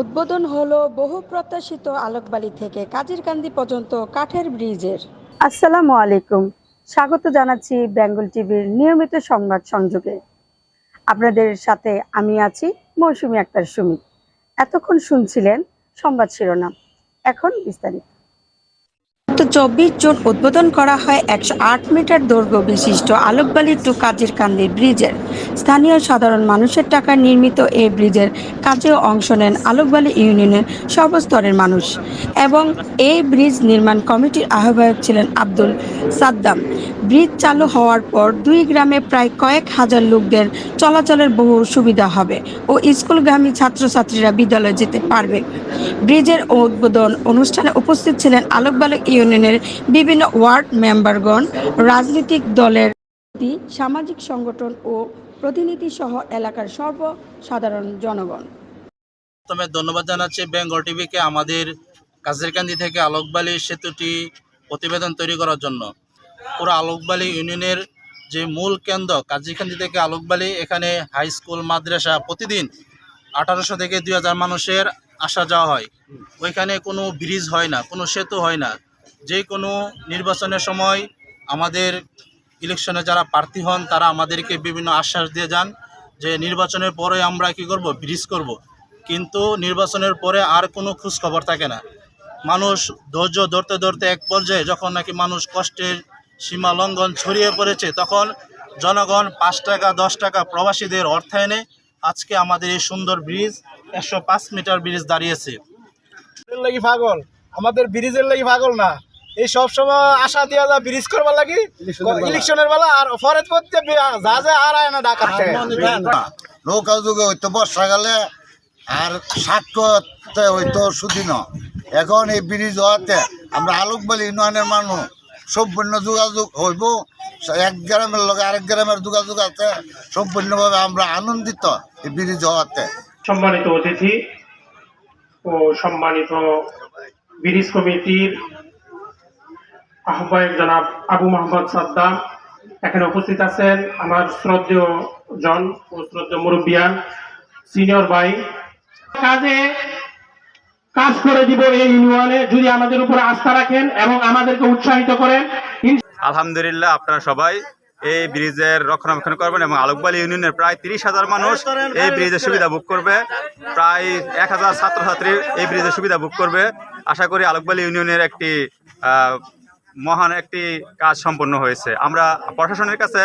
উদ্বোধন হলো বহু প্রত্যাশিত আলোকবালি থেকে কাজির কাজিরকান্দি পর্যন্ত কাঠের ব্রিজের। আসসালামু আলাইকুম। স্বাগত জানাচ্ছি বেঙ্গল টিভির নিয়মিত সংবাদ সংযোগে। আপনাদের সাথে আমি আছি মৌসুমী আক্তার সুমি এতক্ষণ শুনছিলেন সংবাদ শিরোনাম। এখন বিস্তারিত। চব্বিশ জুন উদ্বোধন করা হয় একশো আট মিটার দৈর্ঘ্য বিশিষ্ট আলোকবালি টু কাজিরকান্দি ব্রিজের। স্থানীয় সাধারণ মানুষের টাকায় নির্মিত এই ব্রিজের কাজেও অংশ নেন আলোকবালি ইউনিয়নের সর্বস্তরের মানুষ এবং এই ব্রিজ নির্মাণ কমিটির আহ্বায়ক ছিলেন আব্দুল সাদ্দাম। ব্রিজ চালু হওয়ার পর দুই গ্রামে প্রায় কয়েক হাজার লোকদের চলাচলের বহু সুবিধা হবে ও স্কুলগামী ছাত্রছাত্রীরা বিদ্যালয়ে যেতে পারবে। ব্রিজের উদ্বোধন অনুষ্ঠানে উপস্থিত ছিলেন আলোকবালক ইউনিয়নের বিভিন্ন ওয়ার্ড মেম্বারগণ, রাজনৈতিক দলের সামাজিক সংগঠন ও প্রতিনিধি সহ এলাকার সর্বসাধারণ জনগণ। প্রথমে ধন্যবাদ জানাচ্ছি বেঙ্গল টিভিকে আমাদের কাজিরকান্দি থেকে আলোকবালি সেতুটি প্রতিবেদন তৈরি করার জন্য। পুরো আলোকবালি ইউনিয়নের যে মূল কেন্দ্র কাজিরকান্দি থেকে আলোকবালি, এখানে হাই স্কুল, মাদ্রাসা প্রতিদিন আঠারোশো থেকে দুই হাজার মানুষের আসা যাওয়া হয়। ওইখানে কোনো ব্রিজ হয় না, কোনো সেতু হয় না। যে কোনো নির্বাচনের সময় আমাদের ইলেকশনে যারা প্রার্থী হন, তারা আমাদেরকে বিভিন্ন আশ্বাস দিয়ে যান যে নির্বাচনের পরে আমরা কি করব, ব্রিজ করব। কিন্তু নির্বাচনের পরে আর কোনো খোঁজ খবর থাকে না। মানুষ ধৈর্য ধরতে ধরতে এক পর্যায়ে যখন নাকি মানুষ কষ্টের সীমা লঙ্ঘন ছড়িয়ে পড়েছে, তখন জনগণ পাঁচ টাকা, দশ টাকা প্রবাসীদের অর্থায়নে আজকে আমাদের এই সুন্দর ব্রিজ, একশো পাঁচ মিটার ব্রিজ দাঁড়িয়েছে। আমাদের ব্রিজের লাগি পাগল না। এই সব সময় আশা দিয়া যা ব্রিজ করবার লাগি ইলেকশনের বেলা আর ফরেজ করতে যা যা আর আয় না থেকে নৌকা যুগে হইতো বর্ষাকালে আর সাতটাতে হইতো সুদিন। এখন এই ব্রিজ হওয়াতে আমরা আলোকবালি ইউনিয়নের মানুষ। সম্পূর্ণ যোগাযোগ হইব। এক গ্রামের লগে আরেক গ্রামের যোগাযোগ আছে। সম্পূর্ণভাবে আমরা আনন্দিত এই ব্রিজ হওয়াতে। সম্মানিত অতিথি ও সম্মানিত ব্রিজ কমিটির আহ্বায়ক জনাব আবু মোহাম্মদ সাদ্দাম এখানে উপস্থিত আছেন আমার শ্রদ্ধেয় জন ও শ্রদ্ধেয় মুরব্বিয়ান সিনিয়র ভাই। কাজে কাজ করে দিব এই ইউনিয়নে, যদি আমাদের উপর আস্থা রাখেন এবং আমাদেরকে উৎসাহিত করেন। আলহামদুলিল্লাহ আপনারা সবাই এই ব্রিজের রক্ষণাবেক্ষণ করবেন এবং আলোকবালি ইউনিয়নের প্রায় তিরিশ হাজার মানুষ এই ব্রিজের সুবিধা ভোগ করবে। প্রায় এক হাজার ছাত্রছাত্রী এই ব্রিজের সুবিধা ভোগ করবে। আশা করি আলোকবালি ইউনিয়নের একটি মহান একটি কাজ সম্পন্ন হয়েছে। আমরা প্রশাসনের কাছে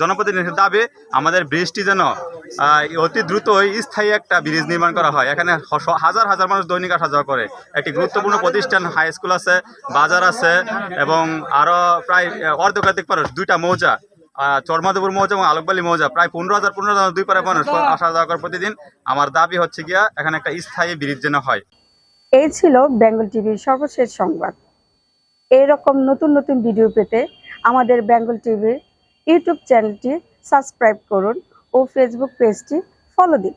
জনপ্রতিনিধির দাবি আমাদের ব্রিজটি যেন অতি দ্রুতই স্থায়ী একটা ব্রিজ নির্মাণ করা হয়। এখানে হাজার হাজার মানুষ দৈনিক আসা যাওয়া করে। একটি গুরুত্বপূর্ণ প্রতিষ্ঠান হাই স্কুল আছে বাজার আছে এবং আরও প্রায় আহ, অর্ধেকাধিক মানুষ দুইটা মৌজা আহ, চরমাধবপুর মৌজা এবং আলোকবালি মৌজা প্রায় পনেরো হাজার পনেরো হাজার দুই পারে মানুষ আসা যাওয়া করে প্রতিদিন। আমার দাবি হচ্ছে গিয়া এখানে একটা স্থায়ী ব্রিজ যেন হয়। এই ছিল বেঙ্গল টিভির সর্বশেষ সংবাদ। এইরকম নতুন নতুন ভিডিও পেতে আমাদের বেঙ্গল টিভির ইউটিউব চ্যানেলটি সাবস্ক্রাইব করুন ও ফেসবুক পেজটি ফলো দিন।